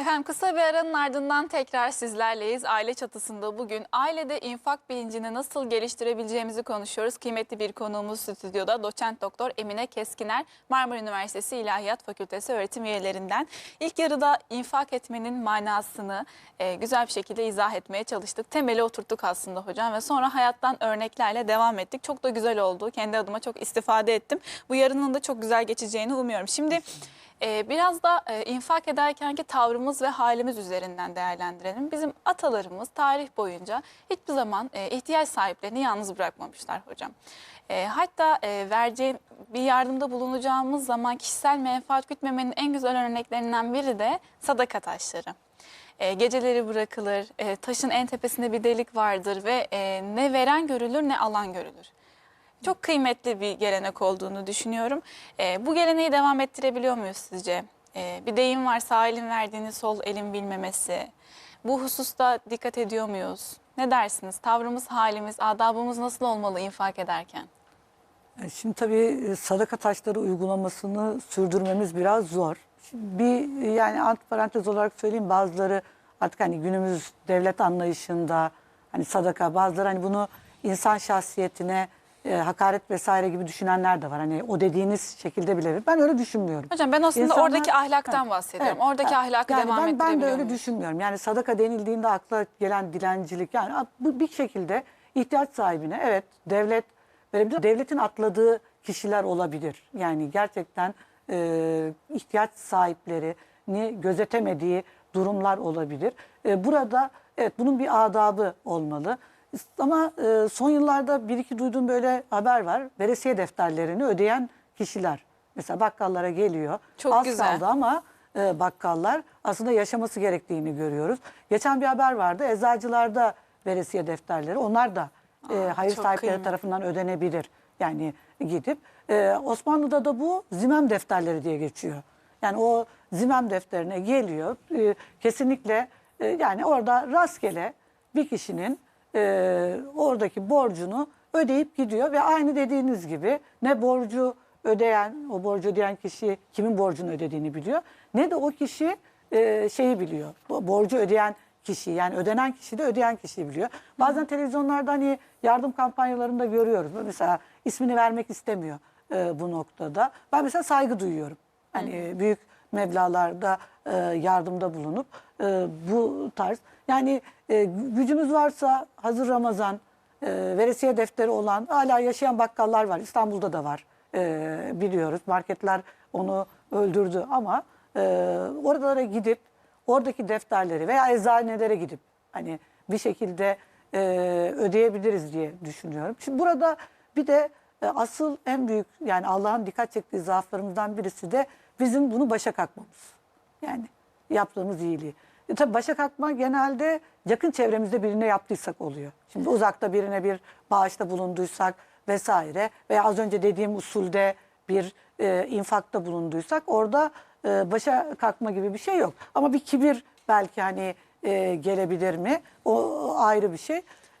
Efendim kısa bir aranın ardından tekrar sizlerleyiz. Aile çatısında bugün ailede infak bilincini nasıl geliştirebileceğimizi konuşuyoruz. Kıymetli bir konuğumuz stüdyoda doçent doktor Emine Keskiner, Marmara Üniversitesi İlahiyat Fakültesi öğretim üyelerinden. İlk yarıda infak etmenin manasını e, güzel bir şekilde izah etmeye çalıştık. Temeli oturttuk aslında hocam ve sonra hayattan örneklerle devam ettik. Çok da güzel oldu. Kendi adıma çok istifade ettim. Bu yarının da çok güzel geçeceğini umuyorum. Şimdi ee, biraz da e, infak ederkenki tavrımız ve halimiz üzerinden değerlendirelim. Bizim atalarımız tarih boyunca hiçbir zaman e, ihtiyaç sahiplerini yalnız bırakmamışlar hocam. E, hatta e, vereceğim bir yardımda bulunacağımız zaman kişisel menfaat gütmemenin en güzel örneklerinden biri de sadaka taşları. E, geceleri bırakılır, e, taşın en tepesinde bir delik vardır ve ne veren görülür ne alan görülür çok kıymetli bir gelenek olduğunu düşünüyorum. Ee, bu geleneği devam ettirebiliyor muyuz sizce? Ee, bir deyim var sağ elin verdiğini sol elin bilmemesi. Bu hususta dikkat ediyor muyuz? Ne dersiniz? Tavrımız, halimiz, adabımız nasıl olmalı infak ederken? E, Şimdi tabii e, sadaka taşları uygulamasını sürdürmemiz biraz zor. Şimdi bir e, yani antiparantez olarak söyleyeyim bazıları artık hani günümüz devlet anlayışında hani sadaka bazıları hani bunu insan şahsiyetine e, hakaret vesaire gibi düşünenler de var. Hani o dediğiniz şekilde bile ben öyle düşünmüyorum. Hocam ben aslında İnsanlar- oradaki ahlaktan Ha, bahsediyorum. evet. Oradaki Ha, ahlakı yani devam ben, ben de öyle düşünmüyorum. Yani sadaka denildiğinde akla gelen dilencilik yani bu bir şekilde ihtiyaç sahibine evet devlet verebilir. Devletin atladığı kişiler olabilir. Yani gerçekten e, ihtiyaç sahiplerini gözetemediği durumlar olabilir. E, burada evet bunun bir adabı olmalı. Ama e, son yıllarda bir iki duyduğum böyle haber var. Veresiye defterlerini ödeyen kişiler. Mesela bakkallara geliyor. Çok Az güzel. kaldı ama e, bakkallar aslında yaşaması gerektiğini görüyoruz. Geçen bir haber vardı. Eczacılarda veresiye defterleri. Onlar da e, Aa, hayır çok sahipleri kıymetli. tarafından ödenebilir. Yani gidip e, Osmanlı'da da bu zimem defterleri diye geçiyor. Yani o zimem defterine geliyor. E, kesinlikle e, yani orada rastgele bir kişinin e, oradaki borcunu ödeyip gidiyor ve aynı dediğiniz gibi ne borcu ödeyen, o borcu ödeyen kişi kimin borcunu ödediğini biliyor. Ne de o kişi e, şeyi biliyor. Borcu ödeyen kişi yani ödenen kişi de ödeyen kişiyi biliyor. Bazen televizyonlarda hani yardım kampanyalarında görüyoruz. Mesela ismini vermek istemiyor e, bu noktada. Ben mesela saygı duyuyorum. Hani büyük meblalarda e, yardımda bulunup e, bu tarz yani e, gücümüz varsa hazır Ramazan e, veresiye defteri olan hala yaşayan bakkallar var. İstanbul'da da var e, biliyoruz. Marketler onu öldürdü ama e, oralara gidip oradaki defterleri veya eczanelere gidip hani bir şekilde e, ödeyebiliriz diye düşünüyorum. Şimdi burada bir de e, asıl en büyük yani Allah'ın dikkat çektiği zaaflarımızdan birisi de bizim bunu başa kalkmamız. Yani yaptığımız iyiliği. E tabii başa kalkma genelde yakın çevremizde birine yaptıysak oluyor. Şimdi uzakta birine bir bağışta bulunduysak vesaire veya az önce dediğim usulde bir e, infakta bulunduysak orada e, başa kalkma gibi bir şey yok. Ama bir kibir belki hani e, gelebilir mi? O, o ayrı bir şey.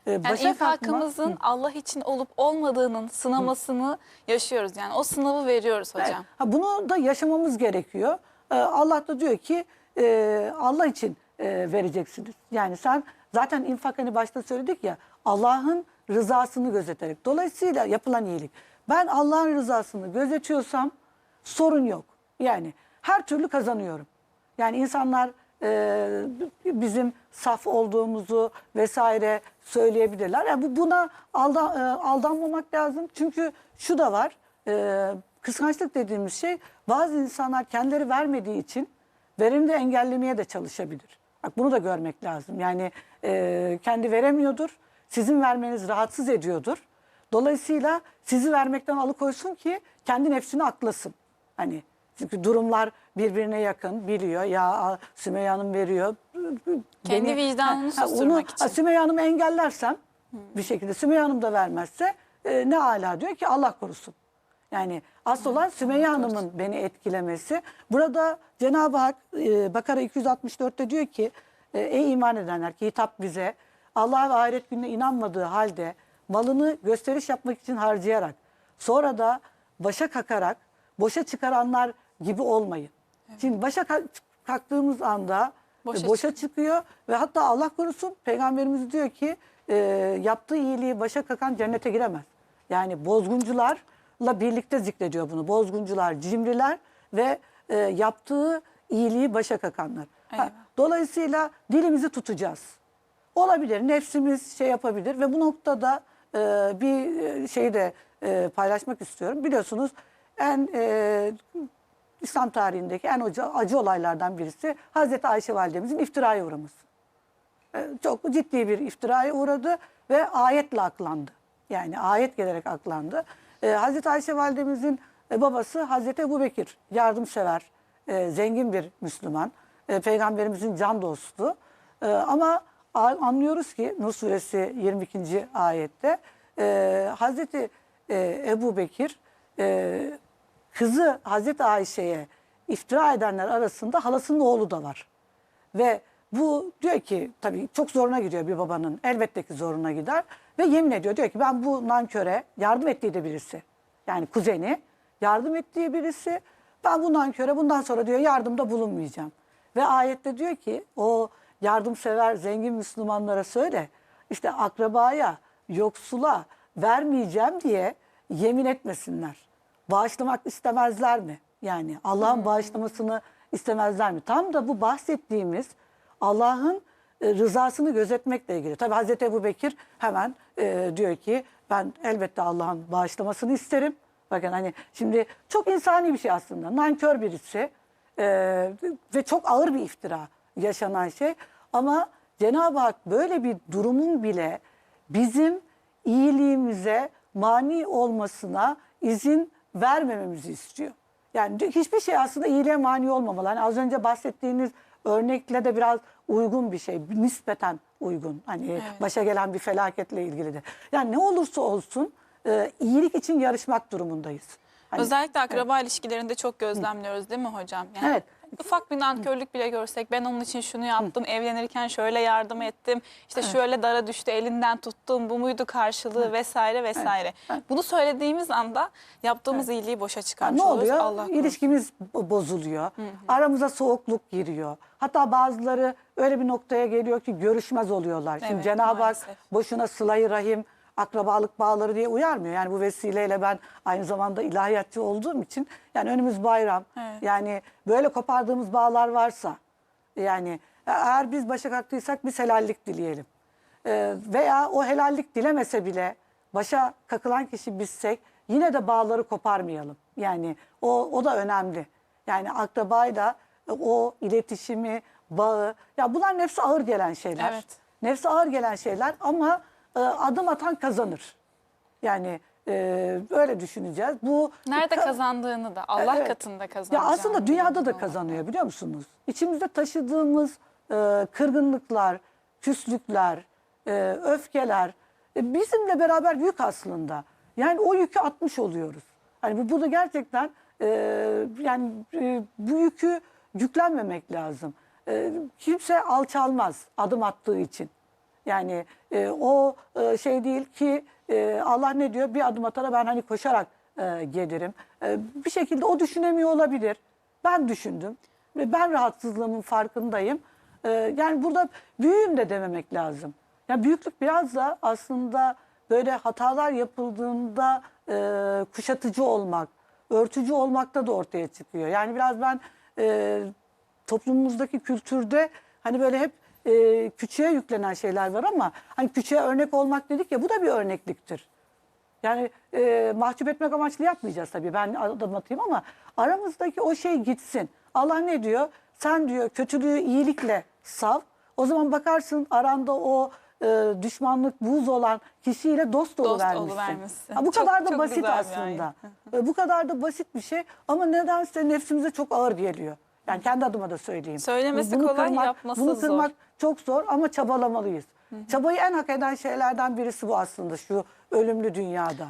E, Yani başa kalkma- infakımızın Allah için olup olmadığının sınamasını yaşıyoruz. Yani o sınavı veriyoruz hocam. Evet. Ha, bunu da yaşamamız gerekiyor. Ee, Allah da diyor ki e, Allah için e, vereceksiniz. Yani sen zaten infak hani başta söyledik ya Allah'ın rızasını gözeterek. Dolayısıyla yapılan iyilik. Ben Allah'ın rızasını gözetiyorsam sorun yok. Yani her türlü kazanıyorum. Yani insanlar e, bizim saf olduğumuzu vesaire söyleyebilirler. Yani bu buna alda, e, aldanmamak lazım. Çünkü şu da var. E, kıskançlık dediğimiz şey bazı insanlar kendileri vermediği için vereni de engellemeye de çalışabilir. Bak bunu da görmek lazım. Yani e, kendi veremiyordur. Sizin vermeniz rahatsız ediyordur. Dolayısıyla sizi vermekten alıkoysun ki kendi nefsini aklasın. Hani çünkü durumlar birbirine yakın biliyor. Ya Sümeyye Hanım veriyor. Kendi vicdanını susturmak onu, için. ha, Sümeyye Hanım'ı engellersem bir şekilde Sümeyye Hanım da vermezse e, ne ala diyor ki Allah korusun. Yani asıl olan Sümeyye Hanım'ın beni etkilemesi. Burada Cenab-ı Hak e, Bakara 264'te diyor ki e, ey iman edenler ki hitap bize Allah ve ahiret gününe inanmadığı halde malını gösteriş yapmak için harcayarak sonra da başa kakarak boşa çıkaranlar gibi olmayın. Şimdi başa kalk- kalktığımız anda Boşa boşa, boşa çıkıyor ve hatta Allah korusun peygamberimiz diyor ki e, yaptığı iyiliği başa kakan cennete giremez. Yani bozguncularla birlikte zikrediyor bunu. Bozguncular, cimriler ve e, yaptığı iyiliği başa kakanlar. Ha, dolayısıyla dilimizi tutacağız. Olabilir, nefsimiz şey yapabilir ve bu noktada e, bir e, şeyi de e, paylaşmak istiyorum. Biliyorsunuz en e, İslam tarihindeki en acı, acı olaylardan birisi Hazreti Ayşe validemizin iftiraya uğraması. E, çok ciddi bir iftiraya uğradı ve ayetle aklandı. Yani ayet gelerek aklandı. E, Hazreti Ayşe validemizin e, babası Hazreti Ebu Bekir, yardımsever, e, zengin bir Müslüman, e, peygamberimizin can dostu. E, ama anlıyoruz ki Nur suresi 22. ayette e, Hazreti e, Ebu Bekir e, kızı Hazreti Ayşe'ye iftira edenler arasında halasının oğlu da var. Ve bu diyor ki tabii çok zoruna gidiyor bir babanın. Elbette ki zoruna gider. Ve yemin ediyor diyor ki ben bu nanköre yardım ettiği de birisi. Yani kuzeni yardım ettiği birisi. Ben bu nanköre bundan sonra diyor yardımda bulunmayacağım. Ve ayette diyor ki o yardımsever zengin Müslümanlara söyle. işte akrabaya, yoksula vermeyeceğim diye yemin etmesinler. Bağışlamak istemezler mi? Yani Allah'ın bağışlamasını istemezler mi? Tam da bu bahsettiğimiz Allah'ın e, rızasını gözetmekle ilgili. Tabi Hazreti Ebu Bekir hemen e, diyor ki ben elbette Allah'ın bağışlamasını isterim. Bakın hani şimdi çok insani bir şey aslında. Nankör birisi e, ve çok ağır bir iftira yaşanan şey. Ama Cenab-ı Hak böyle bir durumun bile bizim iyiliğimize mani olmasına izin vermememizi istiyor. Yani hiçbir şey aslında iyiliğe mani olmamalı. Hani az önce bahsettiğiniz örnekle de biraz uygun bir şey. Nispeten uygun. Hani başa gelen bir felaketle ilgili de. Yani ne olursa olsun e, iyilik için yarışmak durumundayız. Hani- Özellikle akraba ilişkilerinde çok gözlemliyoruz değil mi hocam? Yani Evet. Ufak bir nankörlük bile görsek ben onun için şunu yaptım, evlenirken şöyle yardım ettim, işte şöyle dara düştü elinden tuttum, bu muydu karşılığı vesaire vesaire. Bunu söylediğimiz anda yaptığımız iyiliği boşa çıkarmış ne oluruz. oluyor? Allah korusun. İlişkimiz bo- bozuluyor. Aramıza soğukluk giriyor. Hatta bazıları öyle bir noktaya geliyor ki görüşmez oluyorlar. Şimdi Evet, Cenab-ı Hak boşuna sılayı rahim, akrabalık bağları diye uyarmıyor. Yani bu vesileyle ben aynı zamanda ilahiyatçı olduğum için yani önümüz bayram. Evet. Yani böyle kopardığımız bağlar varsa yani eğer biz başa kalktıysak biz helallik dileyelim. Ee, veya o helallik dilemese bile başa kakılan kişi bizsek yine de bağları koparmayalım. Yani o, o da önemli. Yani akrabayla o iletişimi, bağı ya bunlar nefsi ağır gelen şeyler. Evet. Nefsi ağır gelen şeyler ama e, adım atan kazanır. Yani e, öyle düşüneceğiz. Bu Nerede ka- kazandığını da Allah Evet. katında ya kazanacağını. aslında dünyada da kazanıyor biliyor musunuz? İçimizde taşıdığımız e, kırgınlıklar, küslükler, e, öfkeler e, bizimle beraber yük aslında. Yani o yükü atmış oluyoruz. Hani bu burada gerçekten e, yani e, bu yükü yüklenmemek lazım. E, kimse alçalmaz adım attığı için. Yani e, o e, şey değil ki e, Allah ne diyor? Bir adım atana ben hani koşarak e, gelirim. E, bir şekilde o düşünemiyor olabilir. Ben düşündüm ve ben rahatsızlığımın farkındayım. E, yani burada büyüğüm de dememek lazım. Yani büyüklük biraz da aslında böyle hatalar yapıldığında e, kuşatıcı olmak, örtücü olmakta da ortaya çıkıyor. Yani biraz ben e, toplumumuzdaki kültürde hani böyle hep e, küçüğe yüklenen şeyler var ama hani küçüğe örnek olmak dedik ya bu da bir örnekliktir. Yani e, mahcup etmek amaçlı yapmayacağız tabii ben adım atayım ama aramızdaki o şey gitsin. Allah ne diyor? Sen diyor kötülüğü iyilikle sav. O zaman bakarsın aranda o e, düşmanlık, buz olan kişiyle dost, oluvermişsin. Ha, bu Çok- kadar da çok basit güzel bir aslında. E, bu kadar da basit bir şey ama nedense nefsimize çok ağır geliyor. Yani kendi adıma da söyleyeyim. Söylemesi kolay, yapması bunu zor. kırmak çok zor ama çabalamalıyız. Çabayı en hak eden şeylerden birisi bu aslında şu ölümlü dünyada.